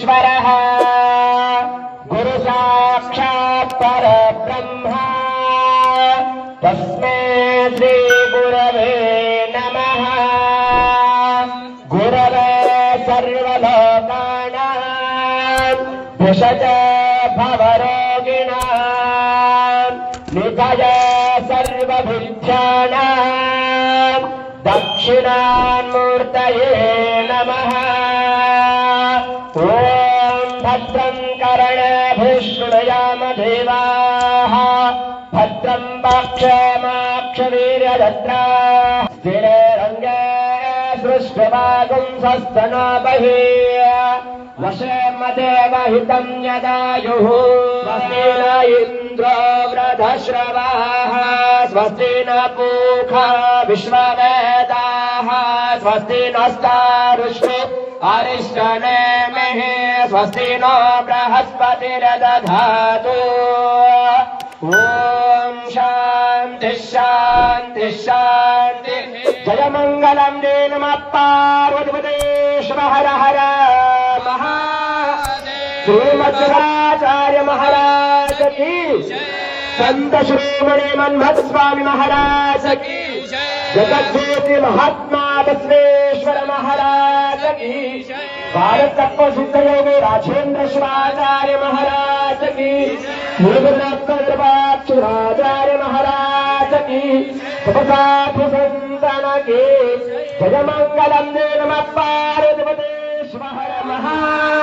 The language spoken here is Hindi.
परमेश्वरः गुरु साक्षात् परब्रह्मा। तस्मै श्रीगुरवे नमः। गुरवे सर्वलोकानां। भिषज भवरोगिणां। निधय सर्वभिक्षाणां नमः। भद्रम् भेष्णुणयाम देवाः। भद्रम् वाप्यामाक्ष्मीर्राङ्गे सृष्ट्यमा कुंसस्तना बहि वशर्मदेव हितम् यदायुः। इन्द्र वृधश्रवाः स्वस्ति न पूखा विश्ववेदाः स्वस्ति नस्तारुष्टु अरिष्टनेमिः स्वस्ति नो बृहस्पतिरदधातु। ॐ शान्ति शान्ति शान्ति। जय मङ्गलं दे नमः पार्वतीपतेश्वर हर। हर महा श्रीमद्राचार्य महाराज की संत श्रीमणि मन्मथ स्वामी महाराज की जगज्योति महात्मा बसवेश्वर महाराज की भारत तत्व सिद्ध योगी राजेंद्र शिवाचार्य महाराज की कृपाचार्य महाराज की साधु संतन की जय मंगलम दे नम पार्वतीश्वर महादेव